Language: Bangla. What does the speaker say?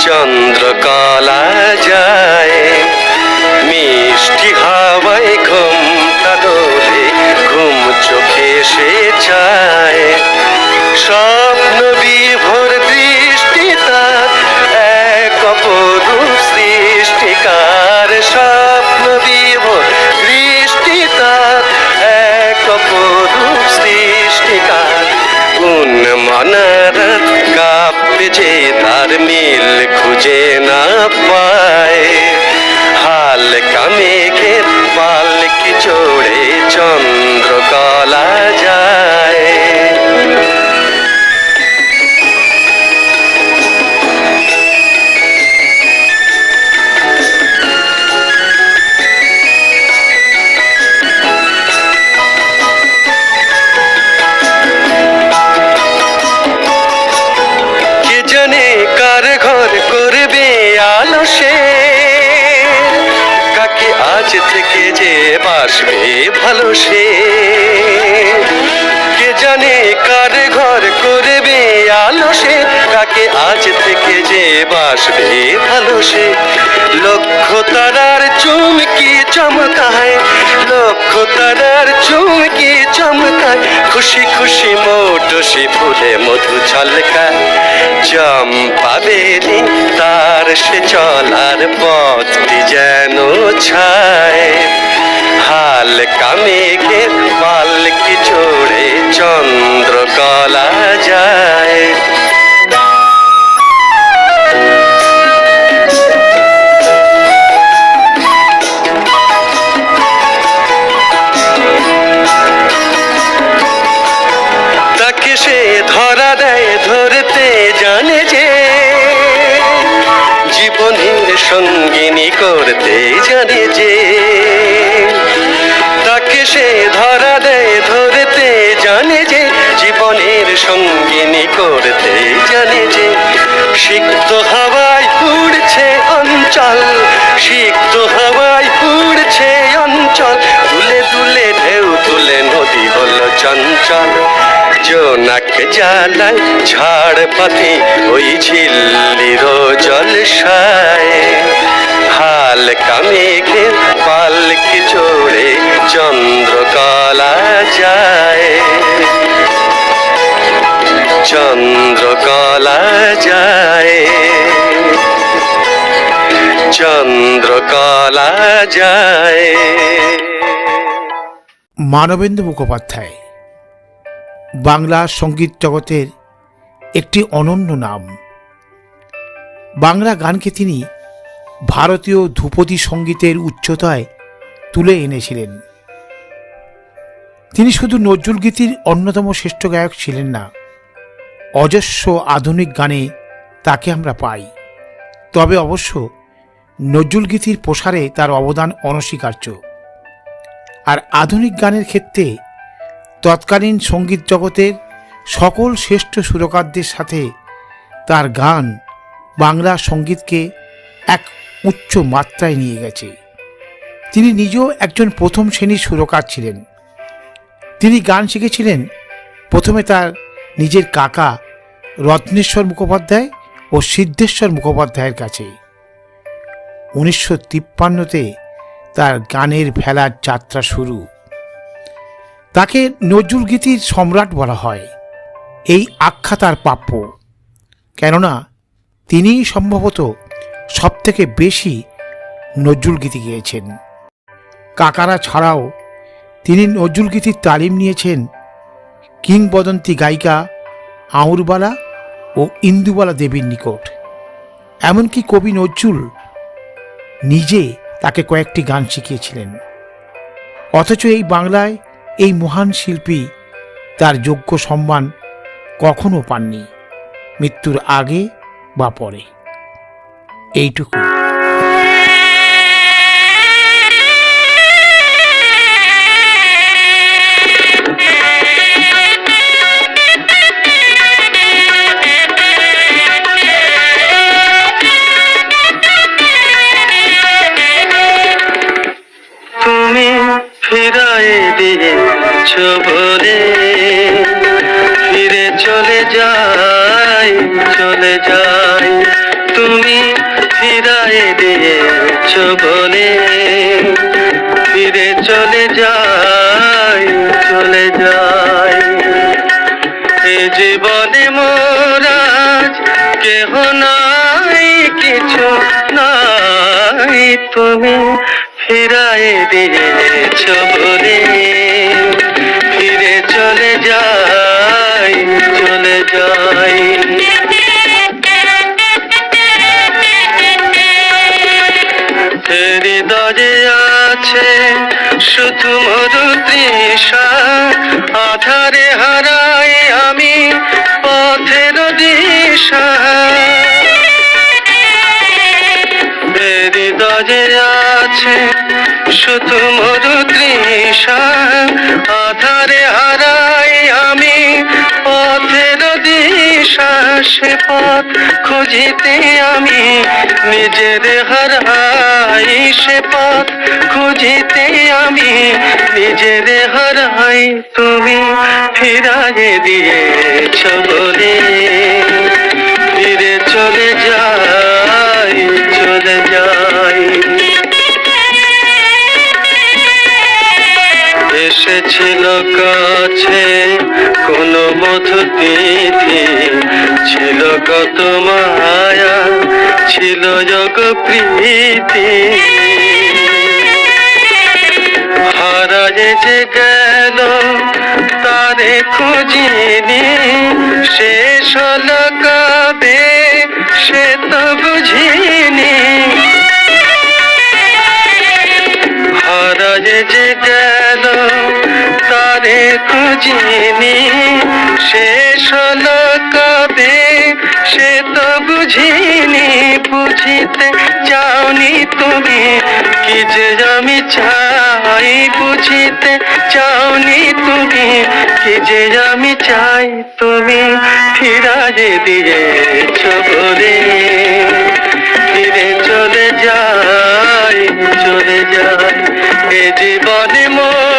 চন্দ্রকলা যায় చేనా ভালো সে। কে জানে কার ঘর করবে আলো সে, কাকে আজ থেকে যে বাসবে ভালো সে। লক্ষ্য তারার চুমকি চমকায়, লক্ষ্য তারার চুমকি খুশি খুশি মোটসি ফুলে মধু ছলকা চম্পা বেলি তার সে চলার পথটি যেন ছায়। হাল কামেঘে পালকি চড়ে চন্দ্রকলা যায়। করতে জানে যে তাকে সে ধরা দেয়, ধরতে জানে যে জীবনের সঙ্গিনী করতে জানে যে সিক্ত হাওয়ায় উড়ছে অঞ্চল, সিক্ত হাওয়ায় উড়ছে অঞ্চল, তুলে তুলে ঢেউ তুলে নদী হলো চঞ্চল। জোনাক জ্বালায় ঝাড় পাতি ওই ঝিল্লির জলসায় হাল কামেঘে পালকি চড়ে চন্দ্রকলা যায়। চন্দ্রকলা যায়। চন্দ্রকলা যায়। মানবেন্দ্র মুখোপাধ্যায়। বাংলা সংগীত জগতের একটি অনন্য নাম। বাংলা গানকে তিনি ভারতীয় ধ্রুপদী সঙ্গীতের উচ্চতায় তুলে এনেছিলেন। তিনি শুধু নজরুল গীতির অন্যতম শ্রেষ্ঠ গায়ক ছিলেন না, অজস্র আধুনিক গানে তাকে আমরা পাই। তবে অবশ্য নজরুল গীতির প্রসারে তার অবদান অনস্বীকার্য। আর আধুনিক গানের ক্ষেত্রে তৎকালীন সংগীত জগতের সকল শ্রেষ্ঠ সুরকারদের সাথে তার গান বাংলা সঙ্গীতকে এক উচ্চ মাত্রায় নিয়ে গেছে। তিনি নিজেও একজন প্রথম শ্রেণির সুরকার ছিলেন। তিনি গান শিখেছিলেন। প্রথমে তার নিজের কাকা রত্নেশ্বর মুখোপাধ্যায় ও সিদ্ধেশ্বর মুখোপাধ্যায়ের কাছে। উনিশশো তিপ্পান্নতে তার গানের ভেলার যাত্রা শুরু। তাকে নজরুল গীতির সম্রাট বলা হয়। এই আখ্যা তার প্রাপ্য। কেননা, তিনিই সম্ভবত সবথেকে বেশি নজরুল গীতি গেয়েছেন। কাকারা ছাড়াও তিনি নজরুল গীতির তালিম নিয়েছেন কিংবদন্তি গায়িকা আউরবালা ও ইন্দুবালা দেবীর নিকট। এমনকি কবি নজরুল নিজে তাকে কয়েকটি গান শিখিয়েছিলেন। অথচ এই বাংলায় এই মহান শিল্পী তার যোগ্য সম্মান কখনো পাননি মৃত্যুর আগে বা পরে। এইটুকু বলে ফিরে চলে যাই চলে যাই। তুমি ফিরাই দিয়েছ বলে। ফিরে চলে যাই চলে যাই। এ জীবনে মোরাজ কেহ নাই, কিছু নাই। তুমি ফিরাই দিয়েছ বলে ফিরে চলে যাই চলে যাই। হৃদয়ে আছে শুধু মধু তৃষা আধারে আধারে হারাই আমি পথের দিশা, সে পথ খুঁজিতে আমি নিজের হারাই, সে পথ খুঁজিতে আমি নিজের হারাই। তুমি ফিরাই দিয়েছ বলে, ফিরে চলে যাই এসেছিল কাছে, কোন মধু তিথি ছিল কত মায়া, ছিল যোগ প্রীতি হারায় যে গেল, তারে খুঁজিনি, শেষ হলো কবে তারে খুঁজিনি শেষ হলো কবে, সে তো বুঝিনি, বুঝিতে চাওনি তুমি। কি যে আমি চাই, বুঝিতে চাওনি তুমি। কি যে আমি চাই তুমি ফিরাজে দিয়েছ বলে ফিরে চলে যাই চলে যাই, এ জীবনে মোর